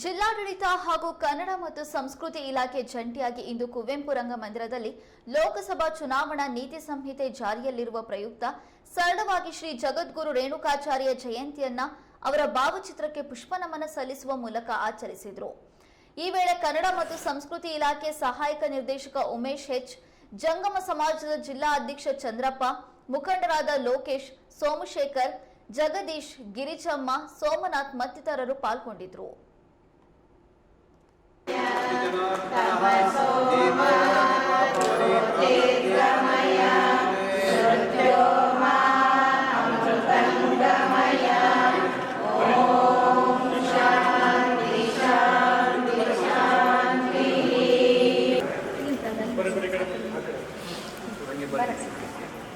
ಜಿಲ್ಲಾಡಳಿತ ಹಾಗೂ ಕನ್ನಡ ಮತ್ತು ಸಂಸ್ಕೃತಿ ಇಲಾಖೆ ಜಂಟಿಯಾಗಿ ಇಂದು ಕುವೆಂಪು ರಂಗಮಂದಿರದಲ್ಲಿ ಲೋಕಸಭಾ ಚುನಾವಣಾ ನೀತಿ ಸಂಹಿತೆ ಜಾರಿಯಲ್ಲಿರುವ ಪ್ರಯುಕ್ತ ಸರಳವಾಗಿ ಶ್ರೀ ಜಗದ್ಗುರು ರೇಣುಕಾಚಾರ್ಯ ಜಯಂತಿಯನ್ನ ಅವರ ಭಾವಚಿತ್ರಕ್ಕೆ ಪುಷ್ಪನಮನ ಸಲ್ಲಿಸುವ ಮೂಲಕ ಆಚರಿಸಿದರು. ಈ ವೇಳೆ ಕನ್ನಡ ಮತ್ತು ಸಂಸ್ಕೃತಿ ಇಲಾಖೆ ಸಹಾಯಕ ನಿರ್ದೇಶಕ ಉಮೇಶ್ ಹೆಚ್ ಜಂಗಮ ಸಮಾಜದ ಜಿಲ್ಲಾ ಅಧ್ಯಕ್ಷ ಚಂದ್ರಪ್ಪ, ಮುಖಂಡರಾದ ಲೋಕೇಶ್, ಸೋಮಶೇಖರ್, ಜಗದೀಶ್, ಗಿರಿಜಮ್ಮ, ಸೋಮನಾಥ್ ಮತ್ತಿತರರು ಪಾಲ್ಗೊಂಡಿದ್ದರು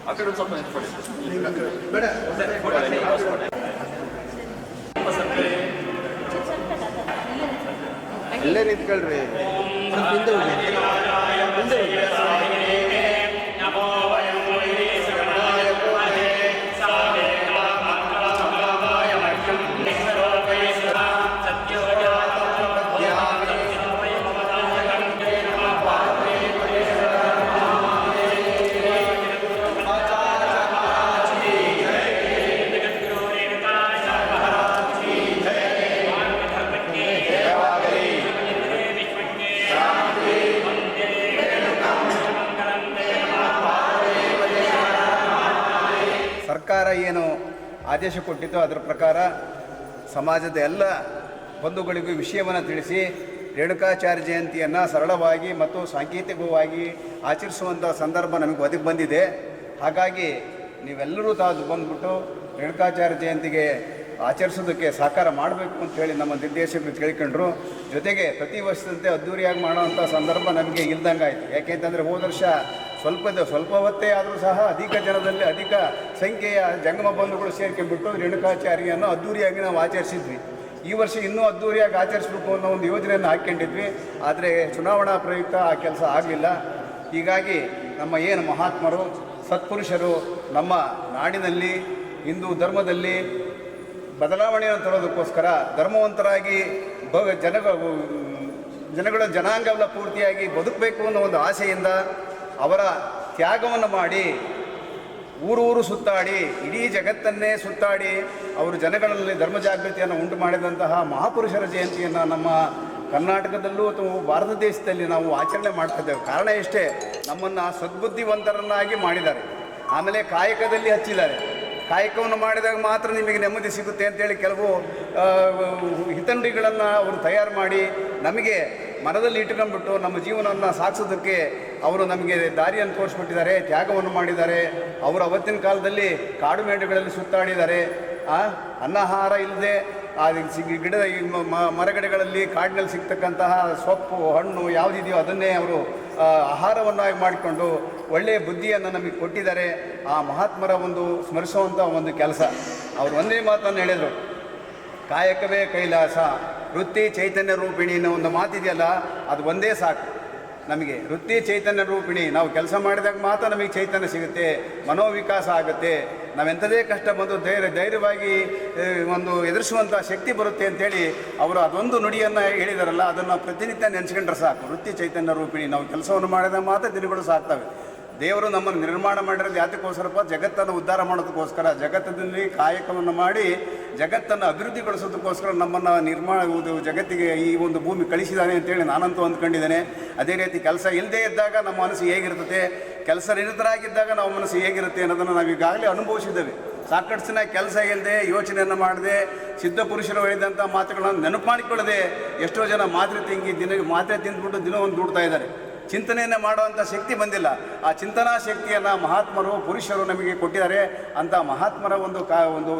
Acá no estamos en el fuerte. Acá. ¿Verdad? O sea, fuera de la ಅಲ್ಲೇ ನಿಂತ್ಕೊಳ್ರಿ. ಹಿಂದೆ ಹೋಗಿ ಸರ್ಕಾರ ಏನು ಆದೇಶ ಕೊಟ್ಟಿತ್ತು ಅದರ ಪ್ರಕಾರ ಸಮಾಜದ ಎಲ್ಲ ಬಂಧುಗಳಿಗೂ ವಿಷಯವನ್ನು ತಿಳಿಸಿ ರೇಣುಕಾಚಾರ್ಯ ಜಯಂತಿಯನ್ನು ಸರಳವಾಗಿ ಮತ್ತು ಸಾಂಕೇತಿಕವಾಗಿ ಆಚರಿಸುವಂಥ ಸಂದರ್ಭ ನಮಗೆ ಒದಗಿ ಬಂದಿದೆ. ಹಾಗಾಗಿ ನೀವೆಲ್ಲರೂ ತಾವು ಬಂದುಬಿಟ್ಟು ರೇಣುಕಾಚಾರ್ಯ ಜಯಂತಿಗೆ ಆಚರಿಸೋದಕ್ಕೆ ಸಹಕಾರ ಮಾಡಬೇಕು ಅಂತ ಹೇಳಿ ನಮ್ಮ ನಿರ್ದೇಶಕರು ಕೇಳ್ಕೊಂಡ್ರು ಜೊತೆಗೆ ಪ್ರತಿ ವರ್ಷದಂತೆ ಅದ್ದೂರಿಯಾಗಿ ಮಾಡುವಂಥ ಸಂದರ್ಭ ನಮಗೆ ಇಲ್ದಂಗೆ ಆಯಿತು ಯಾಕೆಂತಂದರೆ ಹೋದ ವರ್ಷ ಸ್ವಲ್ಪದ ಸ್ವಲ್ಪ ಹೊತ್ತೇ ಆದರೂ ಸಹ ಅಧಿಕ ಜನದಲ್ಲಿ ಅಧಿಕ ಸಂಖ್ಯೆಯ ಜಂಗಮ ಬಂಧುಗಳು ಸೇರ್ಕೊಂಡ್ಬಿಟ್ಟು ರೇಣುಕಾಚಾರ್ಯನ್ನು ಅದ್ದೂರಿಯಾಗಿ ನಾವು ಆಚರಿಸಿದ್ವಿ. ಈ ವರ್ಷ ಇನ್ನೂ ಅದ್ದೂರಿಯಾಗಿ ಆಚರಿಸಬೇಕು ಅನ್ನೋ ಒಂದು ಯೋಜನೆಯನ್ನು ಹಾಕ್ಕೊಂಡಿದ್ವಿ. ಆದರೆ ಚುನಾವಣಾ ಪ್ರಯುಕ್ತ ಆ ಕೆಲಸ ಆಗಲಿಲ್ಲ. ಹೀಗಾಗಿ ನಮ್ಮ ಏನು ಮಹಾತ್ಮರು, ಸತ್ಪುರುಷರು ನಮ್ಮ ನಾಡಿನಲ್ಲಿ, ಹಿಂದೂ ಧರ್ಮದಲ್ಲಿ ಬದಲಾವಣೆಯನ್ನು ತರೋದಕ್ಕೋಸ್ಕರ ಧರ್ಮವಂತರಾಗಿ ಬ ಜನ ಜನಗಳ ಜನಾಂಗವೆಲ್ಲ ಪೂರ್ತಿಯಾಗಿ ಬದುಕಬೇಕು ಅನ್ನೋ ಒಂದು ಆಸೆಯಿಂದ ಅವರ ತ್ಯಾಗವನ್ನು ಮಾಡಿ ಊರೂರು ಸುತ್ತಾಡಿ, ಇಡೀ ಜಗತ್ತನ್ನೇ ಸುತ್ತಾಡಿ ಅವರು ಜನಗಳಲ್ಲಿ ಧರ್ಮ ಜಾಗೃತಿಯನ್ನು ಉಂಟು ಮಾಡಿದಂತಹ ಮಹಾಪುರುಷರ ಜಯಂತಿಯನ್ನು ನಮ್ಮ ಕರ್ನಾಟಕದಲ್ಲೂ ಅಥವಾ ಭಾರತ ದೇಶದಲ್ಲಿ ನಾವು ಆಚರಣೆ ಮಾಡ್ತಾ ಕಾರಣ ಇಷ್ಟೇ ನಮ್ಮನ್ನು ಸದ್ಬುದ್ಧಿವಂತರನ್ನಾಗಿ ಮಾಡಿದ್ದಾರೆ. ಆಮೇಲೆ ಕಾಯಕದಲ್ಲಿ ಹಚ್ಚಿದ್ದಾರೆ. ಕಾಯಕವನ್ನು ಮಾಡಿದಾಗ ಮಾತ್ರ ನಿಮಗೆ ನೆಮ್ಮದಿ ಸಿಗುತ್ತೆ ಅಂತೇಳಿ ಕೆಲವು ಹಿತಂಡಿಗಳನ್ನು ಅವರು ತಯಾರು ಮಾಡಿ ನಮಗೆ ಮನದಲ್ಲಿ ಇಟ್ಕೊಂಡ್ಬಿಟ್ಟು ನಮ್ಮ ಜೀವನವನ್ನು ಸಾಗಿಸೋದಕ್ಕೆ ಅವರು ನಮಗೆ ದಾರಿಯನ್ನು ತೋರಿಸ್ಬಿಟ್ಟಿದ್ದಾರೆ ತ್ಯಾಗವನ್ನು ಮಾಡಿದ್ದಾರೆ. ಅವರು ಅವತ್ತಿನ ಕಾಲದಲ್ಲಿ ಕಾಡು ಮೇಡುಗಳಲ್ಲಿ ಸುತ್ತಾಡಿದ್ದಾರೆ. ಅನ್ನಹಾರ ಇಲ್ಲದೆ, ಆ ಗಿಡದ ಮರಗಿಡಗಳಲ್ಲಿ ಕಾಡಿನಲ್ಲಿ ಸಿಗ್ತಕ್ಕಂತಹ ಸೊಪ್ಪು, ಹಣ್ಣು ಯಾವುದಿದೆಯೋ ಅದನ್ನೇ ಅವರು ಆಹಾರವನ್ನಾಗಿ ಮಾಡಿಕೊಂಡು ಒಳ್ಳೆಯ ಬುದ್ಧಿಯನ್ನು ನಮಗೆ ಕೊಟ್ಟಿದ್ದಾರೆ. ಆ ಮಹಾತ್ಮರ ಒಂದು ಸ್ಮರಿಸುವಂಥ ಒಂದು ಕೆಲಸ. ಅವರು ಒಂದೇ ಮಾತನ್ನು ಹೇಳಿದರು, ಕಾಯಕವೇ ಕೈಲಾಸ ವೃತ್ತಿ ಚೈತನ್ಯ ರೂಪಿಣಿ ಅನ್ನೋ ಒಂದು ಮಾತಿದೆಯಲ್ಲ ಅದು ಒಂದೇ ಸಾಕು. ನಮಗೆ ವೃತ್ತಿ ಚೈತನ್ಯ ರೂಪಿಣಿ, ನಾವು ಕೆಲಸ ಮಾಡಿದಾಗ ಮಾತ್ರ ನಮಗೆ ಚೈತನ್ಯ ಸಿಗುತ್ತೆ, ಮನೋವಿಕಾಸ ಆಗುತ್ತೆ. ನಾವೆಂಥದೇ ಕಷ್ಟ ಬಂದು ಧೈರ್ಯ, ಧೈರ್ಯವಾಗಿ ಒಂದು ಎದುರಿಸುವಂಥ ಶಕ್ತಿ ಬರುತ್ತೆ ಅಂತೇಳಿ ಅವರು ಅದೊಂದು ನುಡಿಯನ್ನು ಹೇಳಿದಾರಲ್ಲ, ಅದನ್ನು ಪ್ರತಿನಿತ್ಯ ನೆನೆಸ್ಕೊಂಡ್ರೆ ಸಾಕು. ವೃತ್ತಿ ಚೈತನ್ಯ ರೂಪಿಣಿ, ನಾವು ಕೆಲಸವನ್ನು ಮಾಡಿದಾಗ ಮಾತ್ರ ದಿನಗಳು ಸಾಕ್ತವೆ. ದೇವರು ನಮ್ಮನ್ನು ನಿರ್ಮಾಣ ಮಾಡಿರೋದು ಯಾತಕ್ಕೋಸ್ಕರಪ್ಪ ಜಗತ್ತನ್ನು ಉದ್ಧಾರ ಮಾಡೋದಕ್ಕೋಸ್ಕರ ಜಗತ್ತಿನಲ್ಲಿ ಕಾಯಕವನ್ನು ಮಾಡಿ ಜಗತ್ತನ್ನು ಅಭಿವೃದ್ಧಿಗೊಳಿಸೋದಕ್ಕೋಸ್ಕರ ನಮ್ಮನ್ನು ನಿರ್ಮಾಣ ಜಗತ್ತಿಗೆ ಈ ಒಂದು ಭೂಮಿ ಕಳಿಸಿದ್ದಾನೆ ಅಂತೇಳಿ ನಾನಂತೂ ಅಂದ್ಕೊಂಡಿದ್ದೇನೆ. ಅದೇ ರೀತಿ ಕೆಲಸ ಇಲ್ಲದೇ ಇದ್ದಾಗ ನಮ್ಮ ಮನಸ್ಸು ಹೇಗಿರ್ತದೆ ಕೆಲಸ ನಿರತರಾಗಿದ್ದಾಗ ನಮ್ಮ ಮನಸ್ಸು ಹೇಗಿರುತ್ತೆ ಅನ್ನೋದನ್ನು ನಾವು ಈಗಾಗಲೇ ಅನುಭವಿಸಿದ್ದೇವೆ. ಸಾಕಷ್ಟು ಕೆಲಸ ಇಲ್ಲದೆ ಯೋಚನೆಯನ್ನು ಮಾಡದೆ, ಸಿದ್ಧ ಪುರುಷರು ಹೇಳಿದಂಥ ಮಾತುಗಳನ್ನು ನೆನಪು ಮಾಡಿಕೊಳ್ಳದೆ ಎಷ್ಟೋ ಜನ ಮಾತ್ರೆ ತಿಂಗಿ ದಿನ ಮಾತ್ರೆ ತಿಂದ್ಬಿಟ್ಟು ದಿನವನ್ನು ದುಡ್ತಾ ಇದ್ದಾರೆ. ಚಿಂತನೆಯನ್ನು ಮಾಡುವಂಥ ಶಕ್ತಿ ಬಂದಿಲ್ಲ. ಆ ಚಿಂತನಾ ಶಕ್ತಿಯನ್ನು ಮಹಾತ್ಮರು, ಪುರುಷರು ನಮಗೆ ಕೊಟ್ಟಿದ್ದಾರೆ. ಅಂತ ಮಹಾತ್ಮರ ಒಂದು ಕಾ, ಒಂದು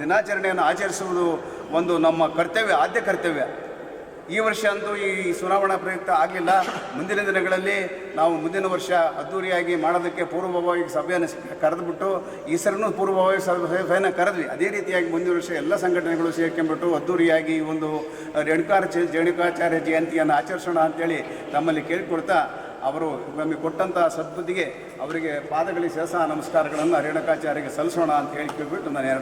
ದಿನಾಚರಣೆಯನ್ನು ಆಚರಿಸುವುದು ಒಂದು ನಮ್ಮ ಕರ್ತವ್ಯ, ಆದ್ಯ ಕರ್ತವ್ಯ. ಈ ವರ್ಷ ಅಂತೂ ಈ ಚುನಾವಣಾ ಪ್ರಯುಕ್ತ ಆಗಲಿಲ್ಲ. ಮುಂದಿನ ದಿನಗಳಲ್ಲಿ ನಾವು ಮುಂದಿನ ವರ್ಷ ಅದ್ದೂರಿಯಾಗಿ ಮಾಡೋದಕ್ಕೆ ಪೂರ್ವಭಾವಿ ಸಭೆಯನ್ನು ಕರೆದುಬಿಟ್ಟು ಈ ಸರನು ಪೂರ್ವಭಾವಿ ಸಭೆ- ಸಭೆಯನ್ನು ಕರೆದ್ವಿ. ಅದೇ ರೀತಿಯಾಗಿ ಮುಂದಿನ ವರ್ಷ ಎಲ್ಲ ಸಂಘಟನೆಗಳು ಸೇರ್ಕೊಂಡ್ಬಿಟ್ಟು ಅದ್ದೂರಿಯಾಗಿ ಒಂದು ರೇಣುಕಾರ ರೇಣುಕಾಚಾರ್ಯ ಜಯಂತಿಯನ್ನು ಆಚರಿಸೋಣ ಅಂತೇಳಿ ತಮ್ಮಲ್ಲಿ ಕೇಳಿಕೊಡ್ತಾ ಅವರು ನಮಗೆ ಕೊಟ್ಟಂತಹ ಸದ್ಬುದ್ಧಿಗೆ ಅವರಿಗೆ ಪಾದಗಳಿಗೆ ಶಿರಸ ನಮಸ್ಕಾರಗಳನ್ನು ರೇಣುಕಾಚಾರ್ಯಗೆ ಸಲ್ಲಿಸೋಣ ಅಂತ ಹೇಳಿ ಕೇಳ್ಬಿಟ್ಟು ನಾನು